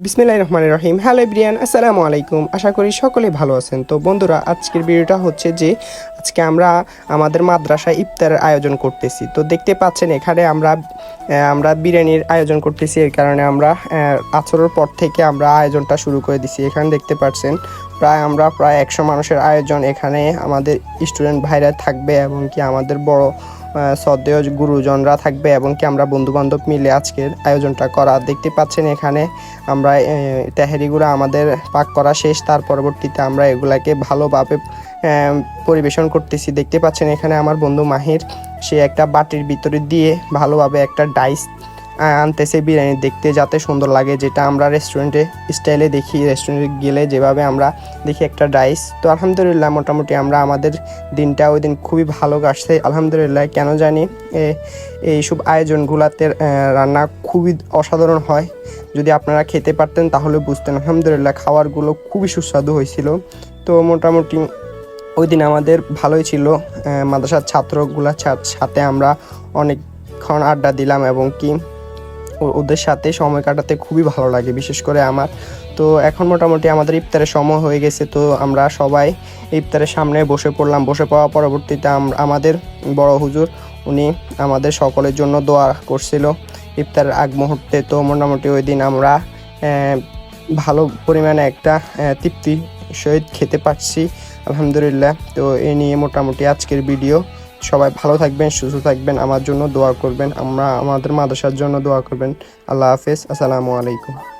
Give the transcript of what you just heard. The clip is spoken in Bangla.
বিসমিল্লাহ রহমান রহিম হ্যালো ব্রিয়ান আসসালামু আলাইকুম। আশা করি সকলে ভালো আছেন। তো বন্ধুরা আজকের ভিডিওটা হচ্ছে যে আজকে আমরা আমাদের মাদ্রাসায় ইফতারের আয়োজন করতেছি। তো দেখতে পাচ্ছেন এখানে আমরা আমরা বিরিয়ানির আয়োজন করতেছি। এর কারণে আমরা আহ, আছরের পর থেকে আমরা আয়োজনটা শুরু করে দিছি। এখানে দেখতে পাচ্ছেন প্রায় আমরা প্রায় একশো মানুষের আয়োজন এখানে আমাদের স্টুডেন্ট ভাইরা থাকবে এবং কি আমাদের বড় শ্রদ্ধেয় গুরুজনরা থাকবে এবং কি আমরা বন্ধুবান্ধব মিলে আজকের আয়োজনটা করা। দেখতে পাচ্ছেন এখানে আমরা তেহারিগুলো আমাদের পাক করা শেষ, তার পরবর্তীতে আমরা এগুলাকে ভালোভাবে পরিবেশন করতেছি। দেখতে পাচ্ছেন এখানে আমার বন্ধু মাহির, সে একটা বাটির ভিতরে দিয়ে ভালোভাবে একটা ডাইস আনতেছে বিরিয়ানি দেখতে, যাতে সুন্দর লাগে, যেটা আমরা রেস্টুরেন্টে স্টাইলে দেখি। রেস্টুরেন্টে গেলে যেভাবে আমরা দেখি একটা ডাইস তো আলহামদুলিল্লাহ, মোটামুটি আমরা আমাদের দিনটা ওই দিন খুবই ভালো কাটছে। আলহামদুলিল্লাহ, কেন জানি এইসব আয়োজনগুলাতে রান্না খুবই অসাধারণ হয়। যদি আপনারা খেতে পারতেন, তাহলে বুঝতেন। আলহামদুলিল্লাহ, খাবারগুলো খুবই সুস্বাদু হয়েছিল। তো মোটামুটি ওই দিন আমাদের ভালোই ছিল। মাদ্রাসার ছাত্রগুলার সাথে আমরা অনেকক্ষণ আড্ডা দিলাম এবং কি ওদের সাথে সময় কাটাতে খুবই ভালো লাগে, বিশেষ করে আমার। তো এখন মোটামুটি আমাদের ইফতারের সময় হয়ে গেছে, তো আমরা সবাই ইফতারের সামনে বসে পড়লাম। বসে পড়ার পরবর্তীতে আম- আমাদের বড় হুজুর, উনি আমাদের সকলের জন্য দোয়া করছিল ইফতারের আগ মুহূর্তে। তো মোটামুটি ওই দিন আমরা ভালো পরিমাণে একটা তৃপ্তি সহিত খেতে পারছি, আলহামদুলিল্লাহ। তো এই নিয়ে মোটামুটি আজকের ভিডিও। সবাই ভালো থাকবেন, সুস্থ থাকবেন, আমার জন্য দোয়া করবেন, আমরা আমাদের মাদ্রাসার জন্য দোয়া করবেন। আল্লাহ হাফেজ, আসসালামু আলাইকুম।